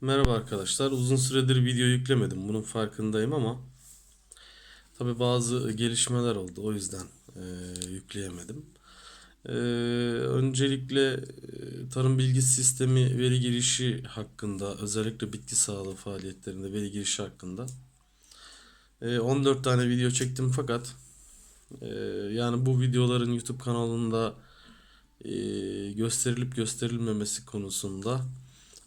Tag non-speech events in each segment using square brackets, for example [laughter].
Merhaba arkadaşlar. Uzun süredir video yüklemedim. Bunun farkındayım ama tabi bazı gelişmeler oldu. O yüzden e, yükleyemedim. E, öncelikle e, tarım bilgi sistemi veri girişi hakkında, özellikle bitki sağlığı faaliyetlerinde veri girişi hakkında e, 14 tane video çektim fakat e, yani bu videoların YouTube kanalında e, gösterilip gösterilmemesi konusunda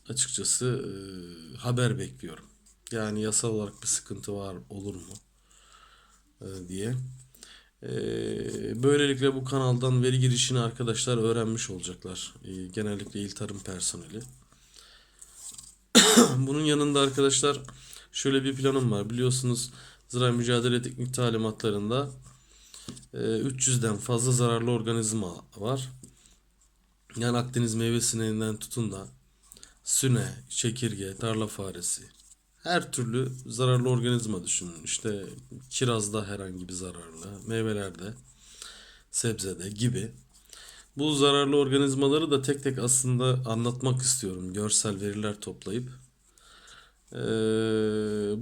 açıkçası e, haber bekliyorum. Yani yasal olarak bir sıkıntı var olur mu e, diye. E, böylelikle bu kanaldan veri girişini arkadaşlar öğrenmiş olacaklar. E, genellikle il tarım personeli. [coughs] Bunun yanında arkadaşlar şöyle bir planım var. Biliyorsunuz zira mücadele teknik talimatlarında e, 300'den fazla zararlı organizma var. Yani Akdeniz meyve sineğinden tutun da süne, çekirge, tarla faresi, her türlü zararlı organizma düşünün. İşte kirazda herhangi bir zararlı, meyvelerde, sebzede gibi. Bu zararlı organizmaları da tek tek aslında anlatmak istiyorum. Görsel veriler toplayıp. Ee,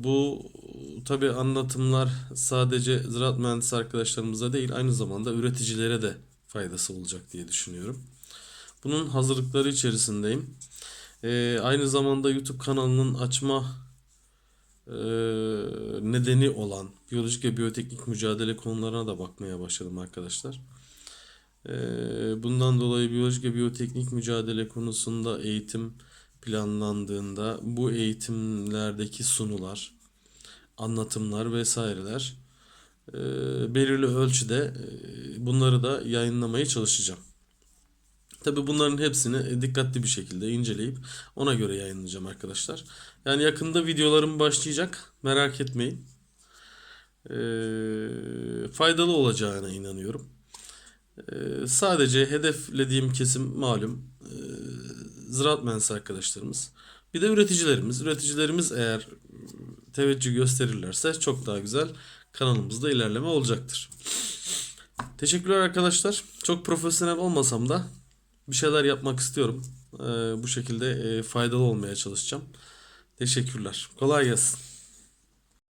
bu tabi anlatımlar sadece ziraat mühendisi arkadaşlarımıza değil aynı zamanda üreticilere de faydası olacak diye düşünüyorum. Bunun hazırlıkları içerisindeyim. Ee, aynı zamanda YouTube kanalının açma e, nedeni olan biyolojik ve biyoteknik mücadele konularına da bakmaya başladım arkadaşlar. Ee, bundan dolayı biyolojik ve biyoteknik mücadele konusunda eğitim planlandığında bu eğitimlerdeki sunular, anlatımlar vesaireler e, belirli ölçüde e, bunları da yayınlamaya çalışacağım. Tabi bunların hepsini dikkatli bir şekilde inceleyip ona göre yayınlayacağım arkadaşlar. Yani yakında videolarım başlayacak. Merak etmeyin. Ee, faydalı olacağına inanıyorum. Ee, sadece hedeflediğim kesim malum e, ziraat mühendisi arkadaşlarımız. Bir de üreticilerimiz. Üreticilerimiz eğer teveccüh gösterirlerse çok daha güzel kanalımızda ilerleme olacaktır. Teşekkürler arkadaşlar. Çok profesyonel olmasam da bir şeyler yapmak istiyorum. Ee, bu şekilde e, faydalı olmaya çalışacağım. Teşekkürler. Kolay gelsin.